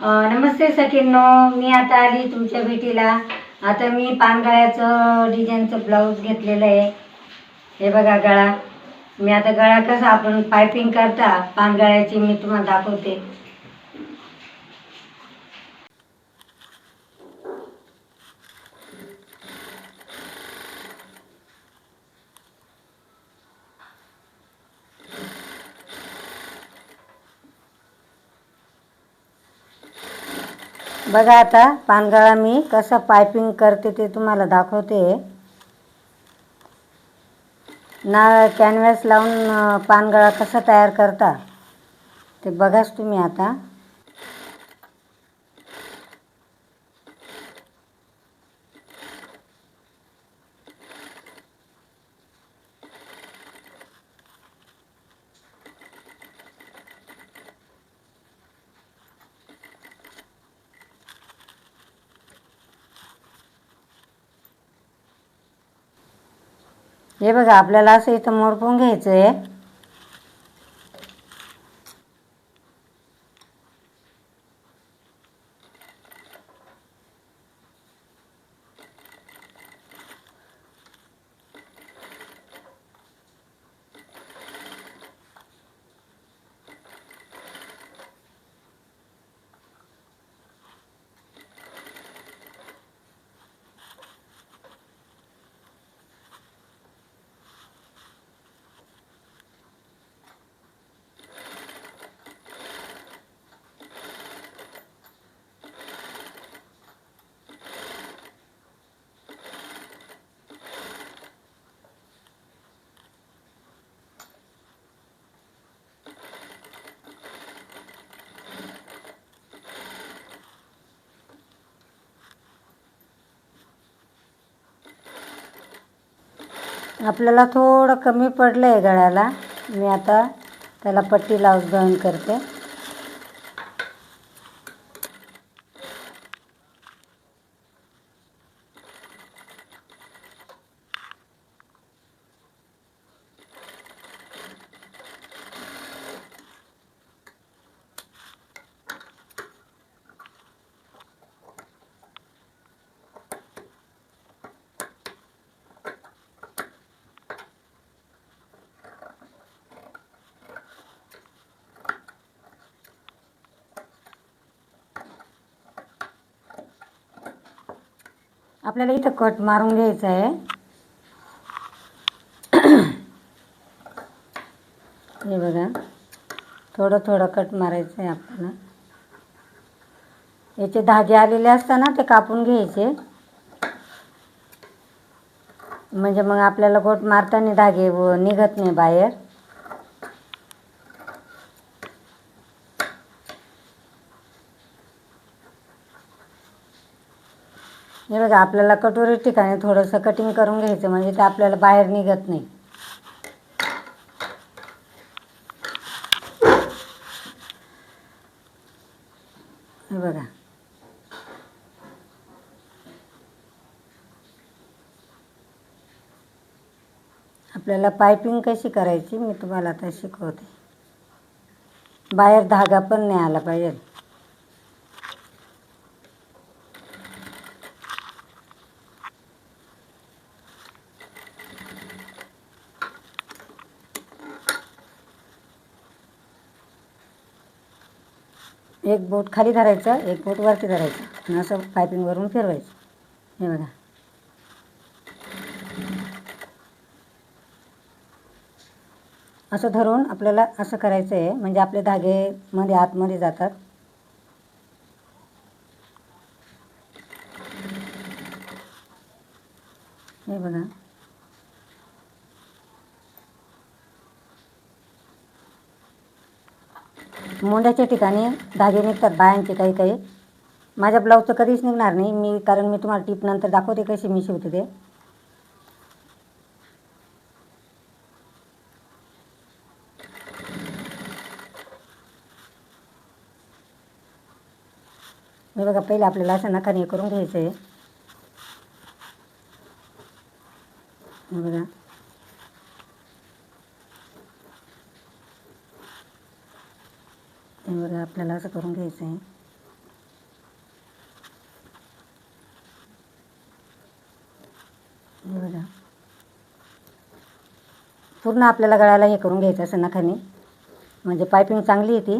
नमस्ते सखींनो मी आता आली तुमच्या भेटीला. आता मी पानगळ्याचं डिझाईनचं ब्लाऊज घेतलेलं आहे. हे बघा गळा. मी आता गळा कसा आपण पायपिंग करता पानगळ्याची मी तुम्हाला दाखवते. बघा आता पानगळा मी कसं पायपिंग करते ते तुम्हाला दाखवते. ना कॅनव्हास लावून पानगळा कसा तयार करता ते बघाच तुम्ही आता. हे बघा आपल्याला असं इथं मोडपून घ्यायचं आहे आपल्याला थोडं कमी पडलं आहे गळ्याला. मी आता त्याला पट्टी लावून जॉईन करते. आपल्याला इथं कट मारून घ्यायचं आहे. हे बघा. थोडं थोडं कट मारायचं आहे आपल्याला. याचे धागे आलेले असताना ते कापून घ्यायचे. म्हणजे मग आपल्याला गोट मारताना धागे व निघत नाही बाहेर. हे बघा आपल्याला कटोरी ठिकाणी थोडंसं कटिंग करून घ्यायचं म्हणजे ते आपल्याला बाहेर निघत नाही. हे बघा. आपल्याला पायपिंग कशी करायची मी तुम्हाला आता शिकवते. बाहेर धागा पण नाही आला पाहिजे. एक बोट खाली धरायचं एक बोट वरती धरायचं. आणि असं पायपिंगवरून फिरवायचं. हे बघा. असं धरून आपल्याला असं करायचं आहे म्हणजे आपले धागे मध्ये आतमध्ये जातात. हे बघा. मोंड्याच्या ठिकाणी धागे निघतात बायांचे काही काही. माझ्या ब्लाऊजचं कधीच निघणार नाही. मी कारण मी तुम्हाला टीप नंतर दाखवते कशी मी शिवते ते. मी बघा पहिले आपल्याला असं नखाने हे करून घ्यायचं आहे बघा. आपल्याला असं करून घ्यायचं आहे. बघा. पूर्ण आपल्याला गळाला हे करून घ्यायचं असं नखाने म्हणजे पायपिंग चांगली येते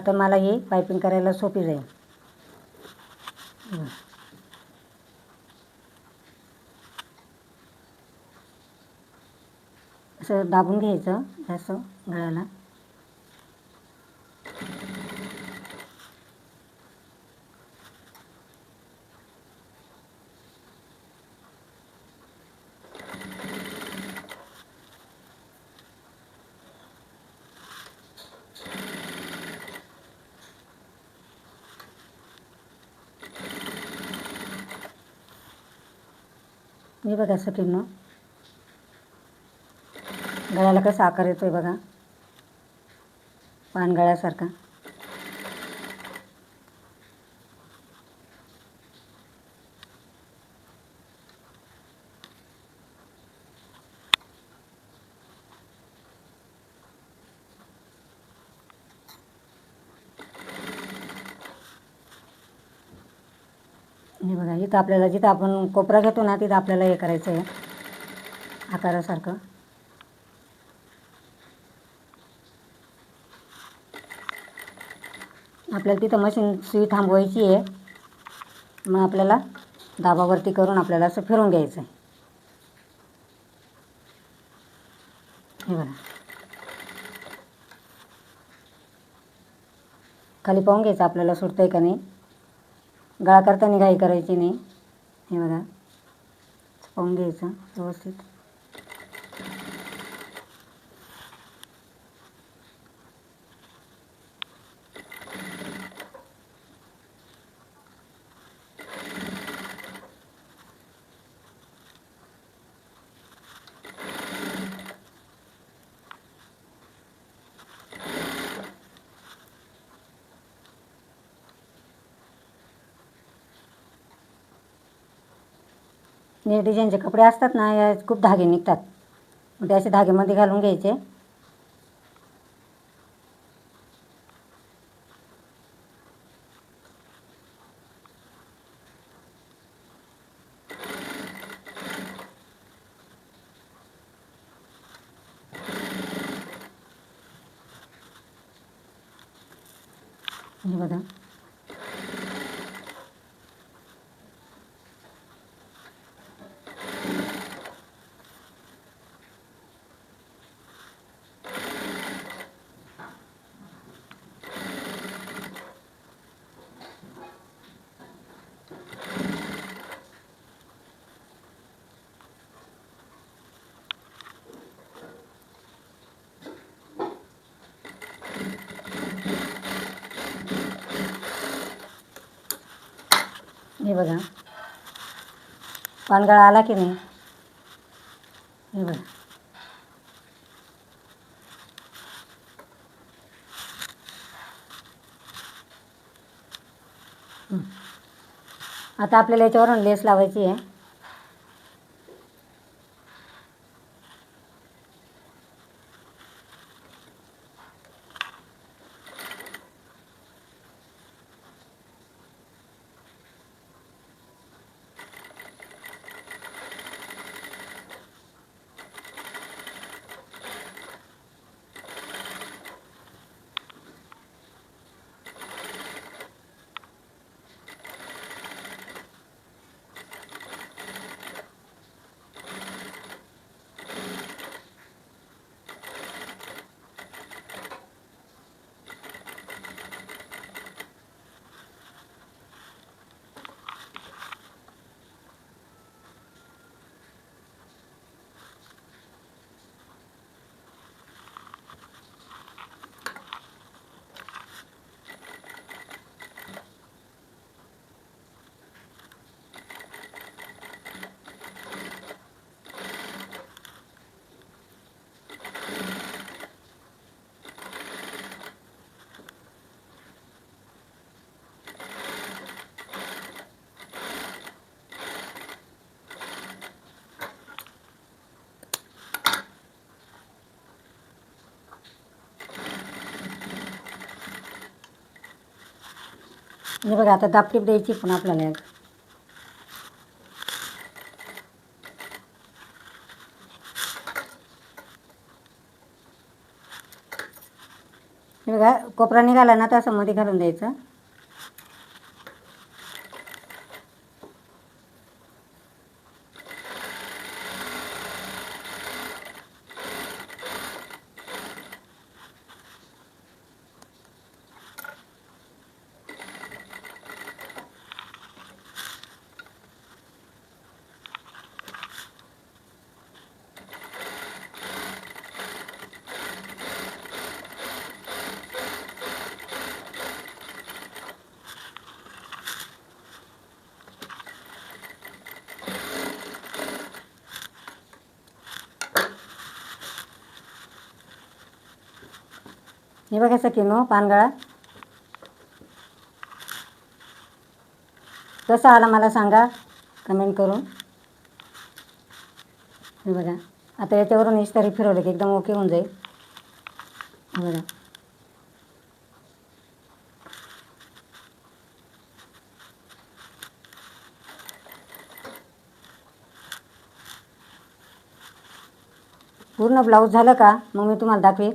आता मला ही पायपिंग करायला सोपी जाईल. असं दाबून घ्यायचं जास्त गळ्याला. हे बघा सकीनं गळ्याला कसा आकार येतोय बघा. पानगळ्यासारखा. तिथं आपल्याला जिथं आपण कोपरा घेतो ना तिथं आपल्याला हे करायचं आहे आकारासारखं. आपल्याला तिथं मशीन सुई थांबवायची आहे. मग आपल्याला दाबावरती करून आपल्याला असं फिरून घ्यायचं आहे हे बघा. खाली पाहून घ्यायचं आपल्याला सुटतं आहे का नाही. गळा करताना घाई करायची नाही. हे बघा पाहून घ्यायचं व्यवस्थित. हे डिझाईनचे कपडे असतात ना या खूप धागे निघतात. मग ते असे धागेमध्ये घालून घ्यायचे. हे बघा. हे बघा. पानगळा आला की नाही? हे बघा. आता आपल्याला याच्यावरून लेस लावायची आहे. हे बघा आता दापटीप द्यायची पण आपल्याला हे बघा कोपरा निघाला ना तसं मध्ये घालून द्यायचं. हे बघा सकिनो पानगळा. कसा आला मला सांगा कमेंट करून. हे बघा आता याच्यावरून इस्तारी फिरवलं की एकदम ओके होऊन जाईल. हे बघा. पूर्ण ब्लाऊज झालं का? मग मी तुम्हाला दाखवेन.